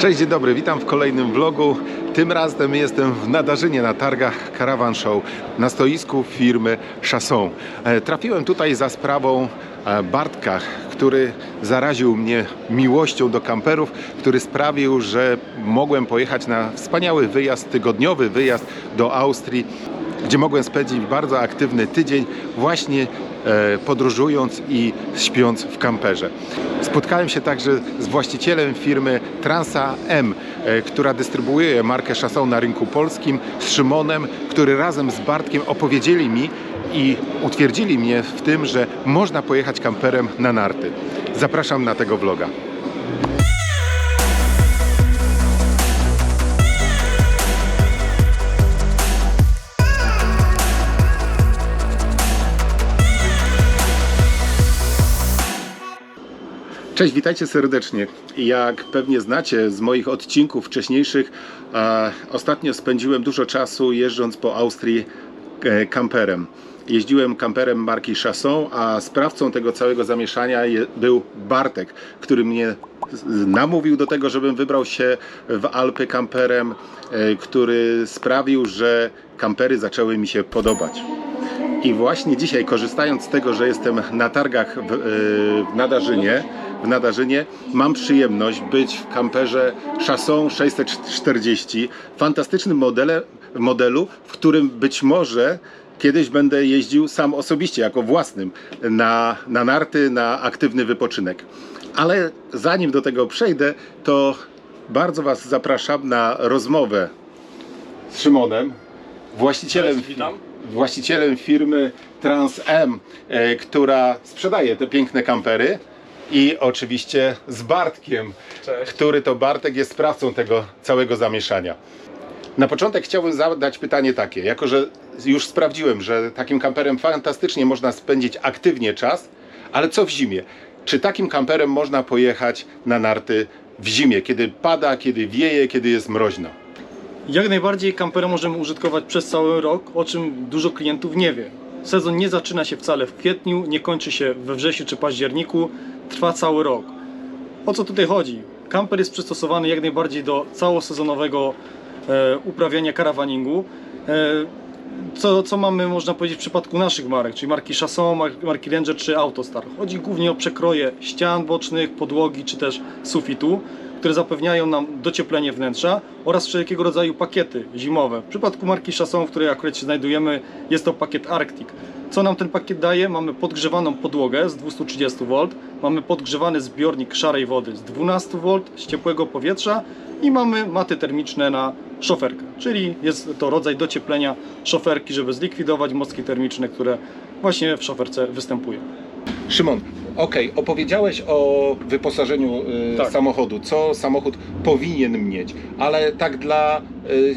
Cześć, dzień dobry, witam w kolejnym vlogu. Tym razem jestem w Nadarzynie na targach Caravan Show na stoisku firmy Chasson. E, Trafiłem tutaj za sprawą e, Bartka, który zaraził mnie miłością do kamperów, który sprawił, że mogłem pojechać na wspaniały wyjazd, tygodniowy wyjazd do Austrii, gdzie mogłem spędzić bardzo aktywny tydzień właśnie podróżując i śpiąc w kamperze. Spotkałem się także z właścicielem firmy Transa M, e, która dystrybuuje markę Chasson na rynku polskim, z Szymonem, który razem z Bartkiem opowiedzieli mi i utwierdzili mnie w tym, że można pojechać kamperem na narty. Zapraszam na tego vloga. Cześć, witajcie serdecznie. Jak pewnie znacie z moich odcinków wcześniejszych, e, ostatnio spędziłem dużo czasu jeżdżąc po Austrii e, kamperem. Jeździłem kamperem marki Chasson, a sprawcą tego całego zamieszania je, był Bartek, który mnie namówił do tego, żebym wybrał się w Alpy kamperem, e, który sprawił, że kampery zaczęły mi się podobać. I właśnie dzisiaj, korzystając z tego, że jestem na targach w, yy, w Nadarzynie, w Nadarzynie, mam przyjemność być w kamperze Chasson 640, fantastycznym modele, modelu, w którym być może kiedyś będę jeździł sam osobiście, jako własnym, na, na narty, na aktywny wypoczynek. Ale zanim do tego przejdę, to bardzo Was zapraszam na rozmowę z Szymonem, właścicielem, Cześć, właścicielem firmy Trans M, e, która sprzedaje te piękne kampery. I oczywiście z Bartkiem, Cześć. który to Bartek jest sprawcą tego całego zamieszania. Na początek chciałbym zadać pytanie takie, jako że już sprawdziłem, że takim kamperem fantastycznie można spędzić aktywnie czas, ale co w zimie? Czy takim kamperem można pojechać na narty w zimie, kiedy pada, kiedy wieje, kiedy jest mroźno? Jak najbardziej kampera możemy użytkować przez cały rok, o czym dużo klientów nie wie. Sezon nie zaczyna się wcale w kwietniu, nie kończy się we wrześniu czy październiku, trwa cały rok. O co tutaj chodzi? Kamper jest przystosowany jak najbardziej do całosezonowego e, uprawiania karawaningu. E, co, co mamy, można powiedzieć, w przypadku naszych marek, czyli marki Chasson, mar- marki Ranger czy Autostar. Chodzi głównie o przekroje ścian bocznych, podłogi czy też sufitu, które zapewniają nam docieplenie wnętrza oraz wszelkiego rodzaju pakiety zimowe. W przypadku marki Chasson, w której akurat się znajdujemy, jest to pakiet Arctic. Co nam ten pakiet daje? Mamy podgrzewaną podłogę z 230 V, mamy podgrzewany zbiornik szarej wody z 12 V, z ciepłego powietrza i mamy maty termiczne na szoferkę, czyli jest to rodzaj docieplenia szoferki, żeby zlikwidować mocki termiczne, które właśnie w szoferce występują. Szymon, okej, opowiedziałeś o wyposażeniu y, Tak. samochodu, co samochód powinien mieć, ale tak dla y,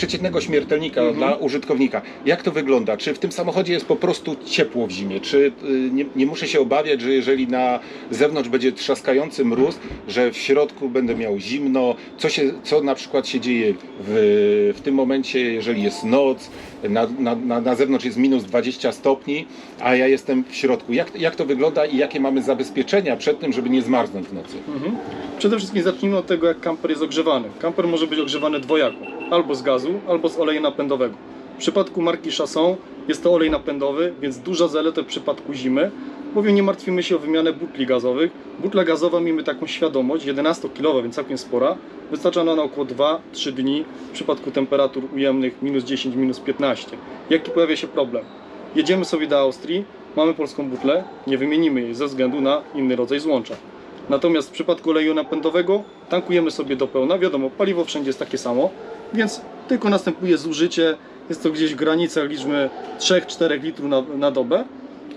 przeciętnego śmiertelnika, Mhm. dla użytkownika, jak to wygląda? Czy w tym samochodzie jest po prostu ciepło w zimie? Czy y, nie, nie muszę się obawiać, że jeżeli na zewnątrz będzie trzaskający mróz, że w środku będę miał zimno? Co, się, co na przykład się dzieje w, w tym momencie, jeżeli jest noc, na, na, na, na zewnątrz jest minus 20 stopni, a ja jestem w środku. Jak, jak to wygląda i jakie mamy zabezpieczenia przed tym, żeby nie zmarznąć w nocy? Mhm. Przede wszystkim zacznijmy od tego, jak kamper jest ogrzewany. Kamper może być ogrzewany dwojako, albo z gazu, albo z oleju napędowego. W przypadku marki Chasson jest to olej napędowy, więc duża zaleta w przypadku zimy, bowiem nie martwimy się o wymianę butli gazowych. Butla gazowa, miejmy taką świadomość, 11-kilowa, więc całkiem spora, wystarcza na około 2-3 dni w przypadku temperatur ujemnych minus 10, minus 15. Jaki pojawia się problem? Jedziemy sobie do Austrii, mamy polską butlę, nie wymienimy jej ze względu na inny rodzaj złącza. Natomiast w przypadku oleju napędowego tankujemy sobie do pełna. Wiadomo, paliwo wszędzie jest takie samo, więc tylko następuje zużycie. Jest to gdzieś w granicach liczmy 3-4 litrów na, na dobę.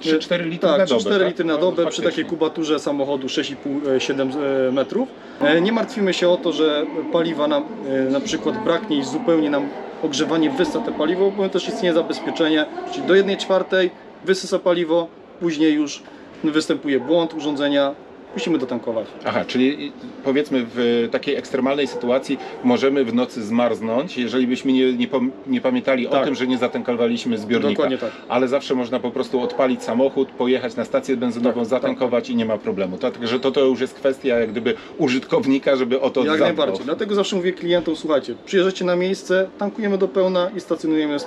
3-4 litry tak, na dobę, 4 tak? litry na No, dobę przy faktycznie. takiej kubaturze samochodu 6,5-7 metrów. E, Nie martwimy się o to, że paliwa nam e, na przykład braknie i zupełnie nam ogrzewanie wyssa te paliwo, bo też istnieje zabezpieczenie, czyli do 1 czwartej wysysa paliwo, później już występuje błąd urządzenia, musimy dotankować. Aha, czyli powiedzmy w takiej ekstremalnej sytuacji możemy w nocy zmarznąć, jeżeli byśmy nie, nie, nie pamiętali o Tak. tym, że nie zatankowaliśmy zbiornika. Dokładnie tak. Ale zawsze można po prostu odpalić samochód, pojechać na stację benzynową, Tak, zatankować i nie ma problemu. Także to, to już jest kwestia jak gdyby użytkownika, żeby o to Jak zadbał. najbardziej. Dlatego zawsze mówię klientom, słuchajcie, przyjeżdżacie na miejsce, tankujemy do pełna i stacjonujemy e,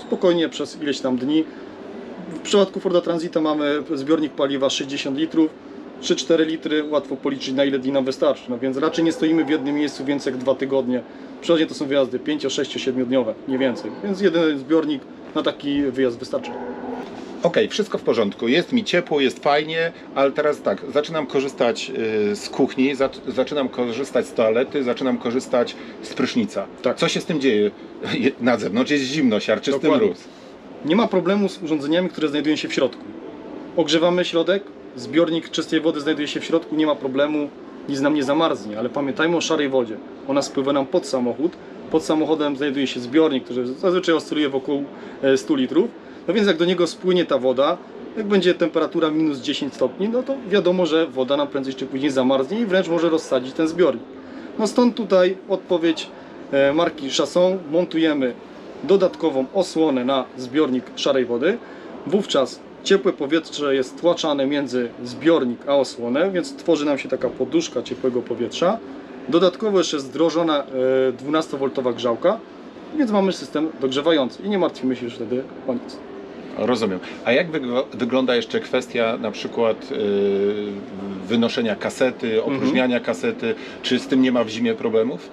spokojnie przez ileś tam dni. W przypadku Forda Transita mamy zbiornik paliwa 60 litrów, 3-4 litry, łatwo policzyć na ile dni wystarczy. No więc raczej nie stoimy w jednym miejscu więcej jak dwa tygodnie. Przeważnie to są wyjazdy 5, 6, 7 dniowe, nie więcej. Więc jeden zbiornik na taki wyjazd wystarczy. Okej, wszystko w porządku. Jest mi ciepło, jest fajnie, ale teraz tak, zaczynam korzystać y, z kuchni, zac- zaczynam korzystać z toalety, zaczynam korzystać z prysznica. Tak. Co się z tym dzieje? Je- Na zewnątrz jest zimno, siarczysty mróz. Nie ma problemu z urządzeniami, które znajdują się w środku. Ogrzewamy środek, zbiornik czystej wody znajduje się w środku, nie ma problemu, nic nam nie zamarznie, ale pamiętajmy o szarej wodzie. Ona spływa nam pod samochód. Pod samochodem znajduje się zbiornik, który zazwyczaj oscyluje wokół e, 100 litrów. No więc jak do niego spłynie ta woda, jak będzie temperatura minus 10 stopni, no to wiadomo, że woda nam prędzej czy później zamarznie i wręcz może rozsadzić ten zbiornik. No stąd tutaj odpowiedź e, marki Chasson. Montujemy dodatkową osłonę na zbiornik szarej wody. Wówczas ciepłe powietrze jest tłaczane między zbiornik a osłonę, więc tworzy nam się taka poduszka ciepłego powietrza. Dodatkowo jeszcze jest wdrożona e, 12V grzałka, więc mamy system dogrzewający i nie martwimy się już wtedy o nic. Rozumiem. A jak wygl- wygląda jeszcze kwestia na przykład y, wynoszenia kasety, opróżniania kasety? Czy z tym nie ma w zimie problemów?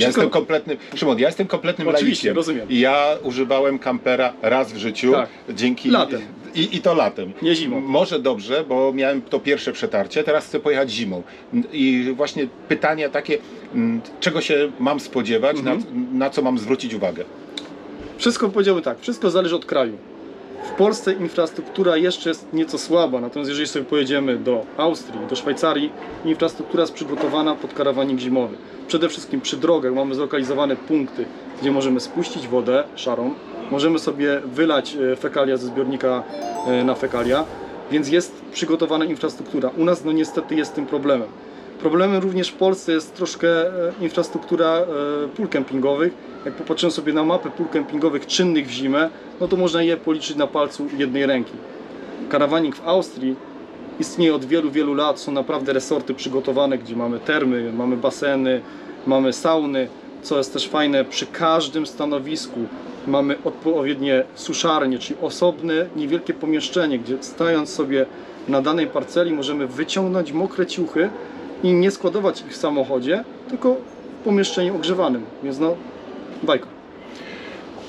Ja jestem kompletnym, Szymon, ja jestem kompletnym Oczywiście, laikiem. rozumiem. I Ja używałem kampera raz w życiu, Tak. dzięki Latem. I, I to latem. Nie zimą. Może dobrze, bo miałem to pierwsze przetarcie, teraz chcę pojechać zimą. I właśnie pytania takie, mm, czego się mam spodziewać, Mhm. na, na co mam zwrócić uwagę? Wszystko powiedziałbym tak, wszystko zależy od kraju. W Polsce infrastruktura jeszcze jest nieco słaba, natomiast jeżeli sobie pojedziemy do Austrii, do Szwajcarii, infrastruktura jest przygotowana pod karawanik zimowy. Przede wszystkim przy drogach mamy zlokalizowane punkty, gdzie możemy spuścić wodę szarą, możemy sobie wylać e, fekalia ze zbiornika e, na fekalia, więc jest przygotowana infrastruktura. U nas no niestety jest tym problemem. Problemem również w Polsce jest troszkę e, infrastruktura e, pól kempingowych. Jak popatrzymy sobie na mapę pól kempingowych czynnych w zimę, no to można je policzyć na palcu jednej ręki. Karawanik w Austrii istnieje od wielu, wielu lat. Są naprawdę resorty przygotowane, gdzie mamy termy, mamy baseny, mamy sauny, co jest też fajne. Przy każdym stanowisku mamy odpowiednie suszarnie, czyli osobne, niewielkie pomieszczenie, gdzie stając sobie na danej parceli możemy wyciągnąć mokre ciuchy i nie składować ich w samochodzie, tylko w pomieszczeniu ogrzewanym. Więc no, bajka.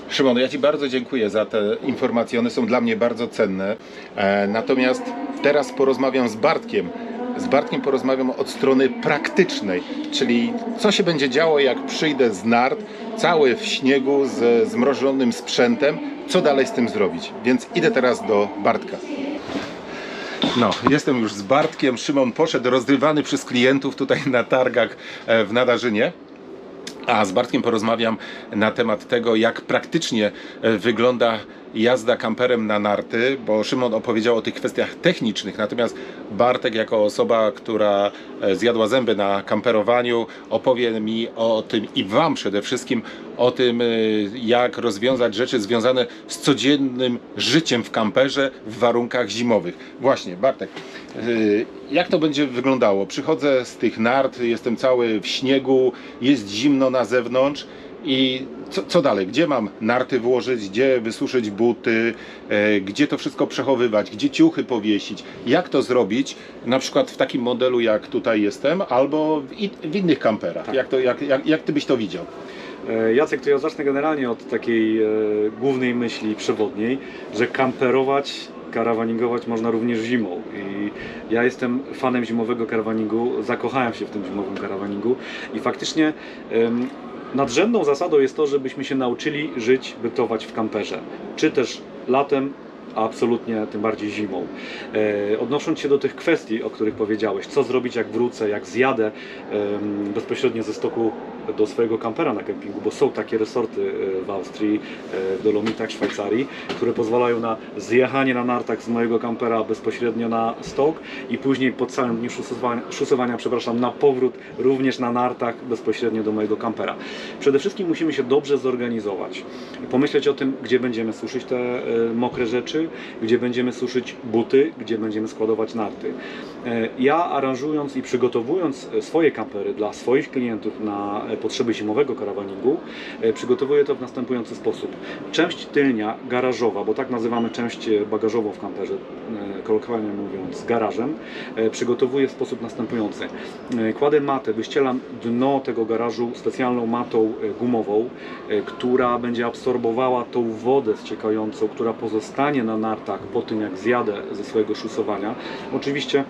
Szymon, ja Ci bardzo dziękuję za te informacje, one są dla mnie bardzo cenne. E, natomiast teraz porozmawiam z Bartkiem. Z Bartkiem porozmawiam od strony praktycznej, czyli co się będzie działo, jak przyjdę z nart, cały w śniegu, z zmrożonym sprzętem, co dalej z tym zrobić. Więc idę teraz do Bartka. No, jestem już z Bartkiem. Szymon poszedł rozrywany przez klientów tutaj na targach e, w Nadarzynie. A z Bartkiem porozmawiam na temat tego, jak praktycznie e, wygląda jazda kamperem na narty, bo Szymon opowiedział o tych kwestiach technicznych, natomiast Bartek jako osoba, która e, zjadła zęby na kamperowaniu, opowie mi o tym i Wam przede wszystkim o tym, e, jak rozwiązać rzeczy związane z codziennym życiem w kamperze w warunkach zimowych. Właśnie, Bartek, e, jak to będzie wyglądało? Przychodzę z tych nart, jestem cały w śniegu, jest zimno na zewnątrz i co, co dalej? Gdzie mam narty włożyć, gdzie wysuszyć buty, e, gdzie to wszystko przechowywać, gdzie ciuchy powiesić? Jak to zrobić na przykład w takim modelu jak tutaj jestem albo w, i- w innych kamperach? Jak, to, jak, jak, jak Ty byś to widział? E, Jacek, to ja zacznę generalnie od takiej e, głównej myśli przewodniej, że kamperować, karawaningować można również zimą. I ja jestem fanem zimowego karawaningu, zakochałem się w tym zimowym karawaningu i faktycznie nadrzędną zasadą jest to, żebyśmy się nauczyli żyć, bytować w kamperze. Czy też latem, absolutnie, tym bardziej zimą. E, odnosząc się do tych kwestii, o których powiedziałeś, co zrobić jak wrócę, jak zjadę bezpośrednio ze stoku do swojego kampera na kempingu, bo są takie resorty e, w Austrii, e, w Dolomitach, Szwajcarii, które pozwalają na zjechanie na nartach z mojego kampera bezpośrednio na stok i później po całym dniu szusowania, szusowania przepraszam, na powrót również na nartach bezpośrednio do mojego kampera. Przede wszystkim musimy się dobrze zorganizować. Pomyśleć o tym, gdzie będziemy suszyć te mokre rzeczy, gdzie będziemy suszyć buty, gdzie będziemy składować narty. E, Ja aranżując i przygotowując e, swoje kampery dla swoich klientów na e, potrzeby zimowego karawaningu, przygotowuję to w następujący sposób. Część tylnia, garażowa, bo tak nazywamy część bagażową w kamperze, kolokwialnie mówiąc, garażem, przygotowuję w sposób następujący. Kładę matę, wyścielam dno tego garażu specjalną matą gumową, która będzie absorbowała tą wodę ściekającą, która pozostanie na nartach po tym, jak zjadę ze swojego szusowania. Oczywiście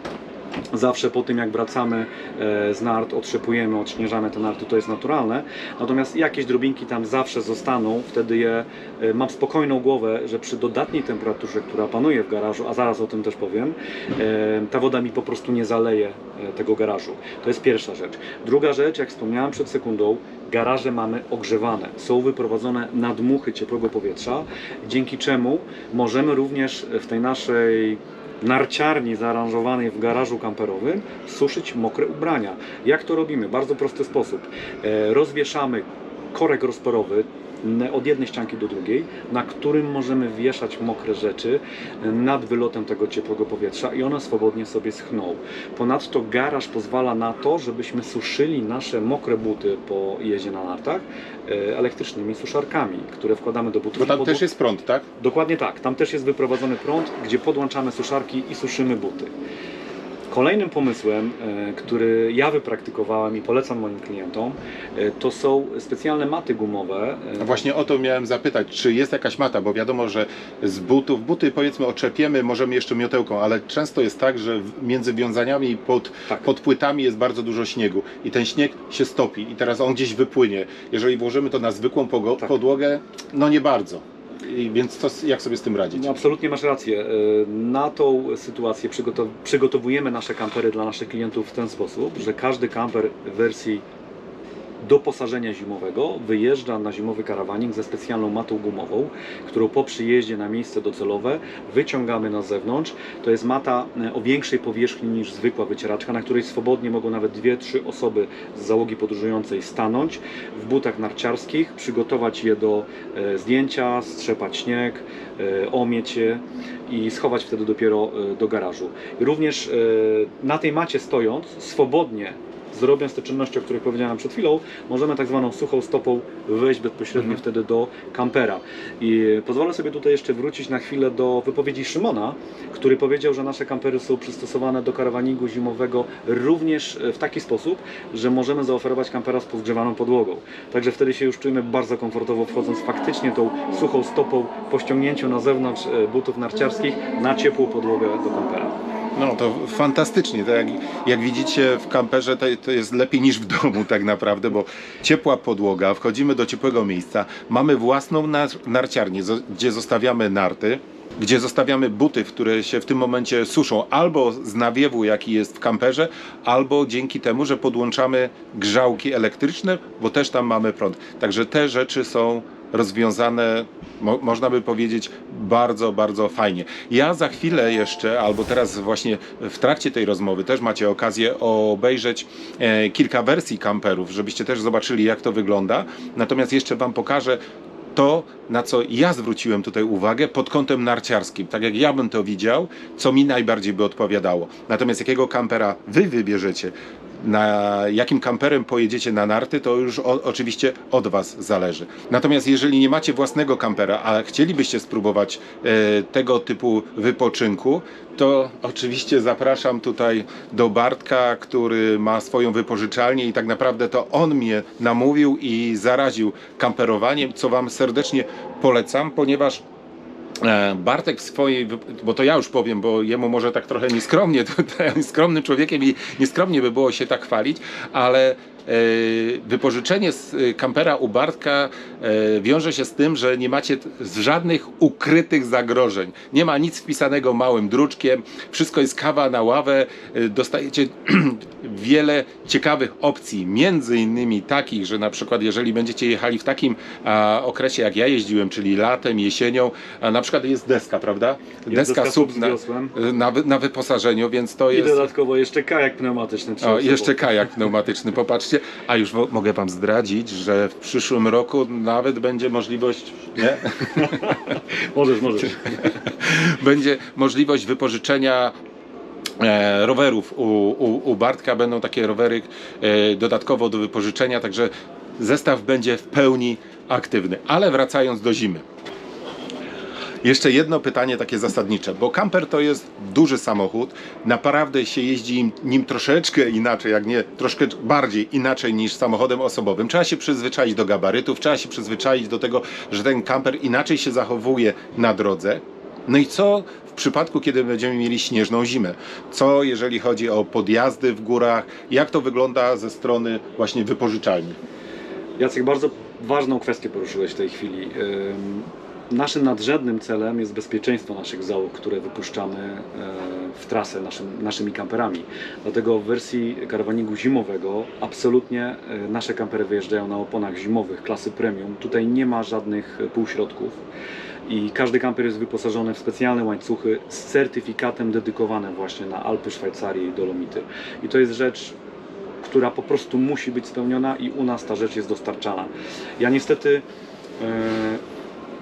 Zawsze po tym jak wracamy e, z nart, otrzepujemy, odśnieżamy te narty, to jest naturalne. Natomiast jakieś drobinki tam zawsze zostaną, wtedy je e, mam spokojną głowę, że przy dodatniej temperaturze, która panuje w garażu, a zaraz o tym też powiem, e, ta woda mi po prostu nie zaleje tego garażu. To jest pierwsza rzecz. Druga rzecz, jak wspomniałem przed sekundą, garaże mamy ogrzewane. Są wyprowadzone nadmuchy ciepłego powietrza, dzięki czemu możemy również w tej naszej narciarni zaaranżowanej w garażu kamperowym suszyć mokre ubrania. Jak to robimy? Bardzo prosty sposób. E, Rozwieszamy korek rozporowy od jednej ścianki do drugiej, na którym możemy wieszać mokre rzeczy e, nad wylotem tego ciepłego powietrza i one swobodnie sobie schną. Ponadto garaż pozwala na to, żebyśmy suszyli nasze mokre buty po jeździe na nartach e, elektrycznymi suszarkami, które wkładamy do butów. Bo tam i podło- też jest prąd, tak? Dokładnie tak. Tam też jest wyprowadzony prąd, gdzie podłączamy suszarki i suszymy buty. Kolejnym pomysłem, e, który ja wypraktykowałem i polecam moim klientom, e, to są specjalne maty gumowe. No Właśnie o to miałem zapytać, czy jest jakaś mata, bo wiadomo, że z butów, buty powiedzmy oczepiemy, możemy jeszcze miotełką, ale często jest tak, że między wiązaniami i pod, Tak. pod płytami jest bardzo dużo śniegu i ten śnieg się stopi i teraz on gdzieś wypłynie. Jeżeli włożymy to na zwykłą Tak. podłogę, no nie bardzo. Więc to, jak sobie z tym radzić? No, absolutnie masz rację. E, Na tą sytuację przygotow- przygotowujemy nasze kampery dla naszych klientów w ten sposób, że każdy kamper w wersji doposażenia zimowego wyjeżdża na zimowy karawanik ze specjalną matą gumową, którą po przyjeździe na miejsce docelowe wyciągamy na zewnątrz. To jest mata e, o większej powierzchni niż zwykła wycieraczka, na której swobodnie mogą nawet dwie, trzy osoby z załogi podróżującej stanąć w butach narciarskich, przygotować je do e, zdjęcia, strzepać śnieg, e, omieć je i schować wtedy dopiero do garażu. Również na tej macie stojąc, swobodnie zrobiąc te czynności, o których powiedziałem przed chwilą, możemy tak zwaną suchą stopą wejść bezpośrednio Mhm. wtedy do kampera. I pozwolę sobie tutaj jeszcze wrócić na chwilę do wypowiedzi Szymona, który powiedział, że nasze kampery są przystosowane do karawaningu zimowego również w taki sposób, że możemy zaoferować kampera z podgrzewaną podłogą. Także wtedy się już czujemy bardzo komfortowo wchodząc faktycznie tą suchą stopą po ściągnięciu na zewnątrz e, butów narciarskich na ciepłą podłogę do kampera. No to fantastycznie. Tak jak, jak widzicie w kamperze to, to jest lepiej niż w domu tak naprawdę, bo ciepła podłoga, wchodzimy do ciepłego miejsca, mamy własną nar narciarnię, gdzie zostawiamy narty, gdzie zostawiamy buty, które się w tym momencie suszą albo z nawiewu, jaki jest w kamperze, albo dzięki temu, że podłączamy grzałki elektryczne, bo też tam mamy prąd. Także te rzeczy są rozwiązane, mo można by powiedzieć, bardzo, bardzo fajnie. Ja za chwilę jeszcze, albo teraz właśnie w trakcie tej rozmowy też macie okazję obejrzeć e, kilka wersji kamperów, żebyście też zobaczyli, jak to wygląda. Natomiast jeszcze Wam pokażę to, na co ja zwróciłem tutaj uwagę pod kątem narciarskim, tak jak ja bym to widział, co mi najbardziej by odpowiadało. Natomiast jakiego kampera wy wybierzecie, na jakim kamperem pojedziecie na narty, to już o, oczywiście od Was zależy. Natomiast jeżeli nie macie własnego kampera, a chcielibyście spróbować e, tego typu wypoczynku, to oczywiście zapraszam tutaj do Bartka, który ma swoją wypożyczalnię i tak naprawdę to on mnie namówił i zaraził kamperowaniem, co Wam serdecznie polecam, ponieważ Bartek w swojej, bo to ja już powiem, bo jemu może tak trochę nieskromnie, tutaj skromnym człowiekiem i nieskromnie by było się tak chwalić, ale wypożyczenie z e, kampera u Bartka e, wiąże się z tym, że nie macie żadnych ukrytych zagrożeń. Nie ma nic wpisanego małym druczkiem, wszystko jest kawa na ławę, e, dostajecie wiele ciekawych opcji, między innymi takich, że na przykład jeżeli będziecie jechali w takim a, okresie jak ja jeździłem, czyli latem, jesienią, a na przykład jest deska, prawda? Jest deska sub sub na, na, na wyposażeniu, więc to I jest... dodatkowo jeszcze kajak pneumatyczny. O, jeszcze kajak pneumatyczny, popatrzcie. A już mogę Wam zdradzić, że w przyszłym roku nawet będzie możliwość, nie? Możesz, możesz. będzie możliwość wypożyczenia e, rowerów u, u, u Bartka. Będą takie rowery e, dodatkowo do wypożyczenia, także zestaw będzie w pełni aktywny. Ale wracając do zimy. Jeszcze jedno pytanie takie zasadnicze, bo kamper to jest duży samochód, naprawdę się jeździ im- nim troszeczkę inaczej, jak nie troszkę bardziej inaczej niż samochodem osobowym. Trzeba się przyzwyczaić do gabarytów, trzeba się przyzwyczaić do tego, że ten kamper inaczej się zachowuje na drodze. No i co w przypadku, kiedy będziemy mieli śnieżną zimę? Co jeżeli chodzi o podjazdy w górach? Jak to wygląda ze strony właśnie wypożyczalni? Jacek, bardzo ważną kwestię poruszyłeś w tej chwili. Ym, Naszym nadrzędnym celem jest bezpieczeństwo naszych załóg, które wypuszczamy e, w trasę naszym, naszymi kamperami. Dlatego w wersji karawaningu zimowego absolutnie e, nasze kampery wyjeżdżają na oponach zimowych klasy premium. Tutaj nie ma żadnych półśrodków i każdy kamper jest wyposażony w specjalne łańcuchy z certyfikatem dedykowanym właśnie na Alpy, Szwajcarię i Dolomity. I to jest rzecz która po prostu musi być spełniona i u nas ta rzecz jest dostarczana. Ja niestety e,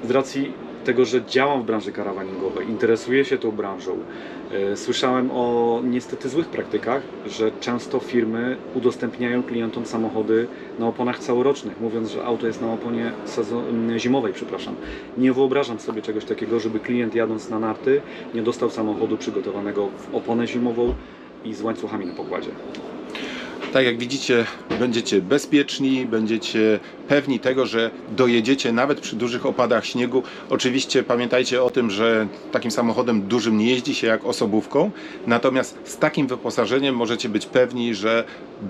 z racji tego, że działam w branży karawaningowej, interesuję się tą branżą, e, słyszałem o niestety złych praktykach, że często firmy udostępniają klientom samochody na oponach całorocznych, mówiąc, że auto jest na oponie zimowej, przepraszam. Nie wyobrażam sobie czegoś takiego, żeby klient jadąc na narty nie dostał samochodu przygotowanego w oponę zimową i z łańcuchami na pokładzie. Tak jak widzicie, będziecie bezpieczni, będziecie pewni tego, że dojedziecie nawet przy dużych opadach śniegu. Oczywiście pamiętajcie o tym, że takim samochodem dużym nie jeździ się jak osobówką, natomiast z takim wyposażeniem możecie być pewni, że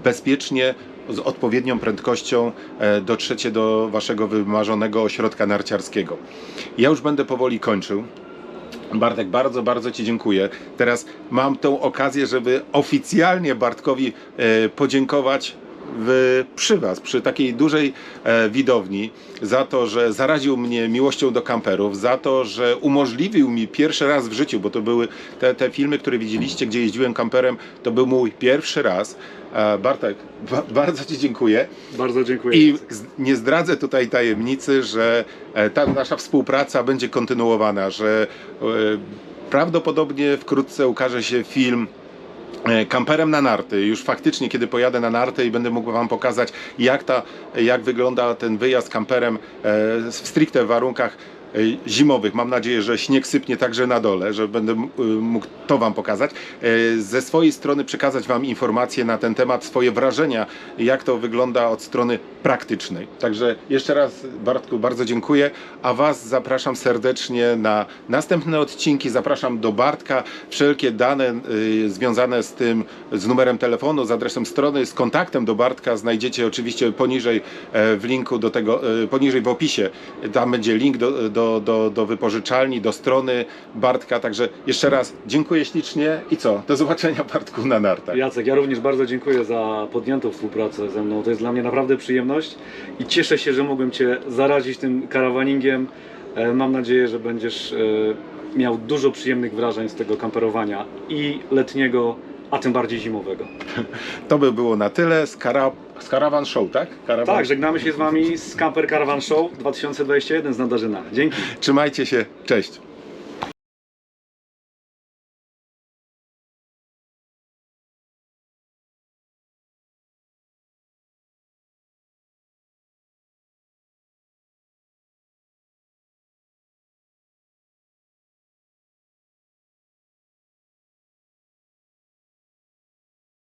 bezpiecznie z odpowiednią prędkością e, dotrzecie do waszego wymarzonego ośrodka narciarskiego. Ja już będę powoli kończył. Bartek, bardzo, bardzo Ci dziękuję. Teraz mam tą okazję, żeby oficjalnie Bartkowi e, podziękować w, przy Was, przy takiej dużej e, widowni, za to, że zaraził mnie miłością do kamperów, za to, że umożliwił mi pierwszy raz w życiu, bo to były te, te filmy, które widzieliście, gdzie jeździłem kamperem, to był mój pierwszy raz. E, Bartek, ba, bardzo Ci dziękuję. Bardzo dziękuję. I z- nie zdradzę tutaj tajemnicy, że e, ta nasza współpraca będzie kontynuowana, że e, prawdopodobnie wkrótce ukaże się film kamperem na narty. Już faktycznie, kiedy pojadę na narty i będę mógł Wam pokazać, jak, ta, jak wygląda ten wyjazd kamperem e, w stricte warunkach e, zimowych. Mam nadzieję, że śnieg sypnie także na dole, że będę y, mógł to Wam pokazać. E, Ze swojej strony przekazać Wam informacje na ten temat, swoje wrażenia, jak to wygląda od strony praktycznej. Także jeszcze raz Bartku bardzo dziękuję, a Was zapraszam serdecznie na następne odcinki. Zapraszam do Bartka. Wszelkie dane y, związane z tym, z numerem telefonu, z adresem strony, z kontaktem do Bartka znajdziecie oczywiście poniżej e, w linku do tego, e, poniżej w opisie. Tam będzie link do, do, do, do wypożyczalni, do strony Bartka. Także jeszcze raz dziękuję ślicznie i co? Do zobaczenia Bartku na nartach. Jacek, ja również bardzo dziękuję za podjętą współpracę ze mną. To jest dla mnie naprawdę przyjemność i cieszę się, że mogłem Cię zarazić tym karawaningiem. E, Mam nadzieję, że będziesz e, miał dużo przyjemnych wrażeń z tego kamperowania i letniego, a tym bardziej zimowego. To by było na tyle z, kara, z Caravan Show, tak? Caravan. Tak, żegnamy się z Wami z Camper Caravan Show 2021 z Nadarzyna. Dzięki. Trzymajcie się, cześć.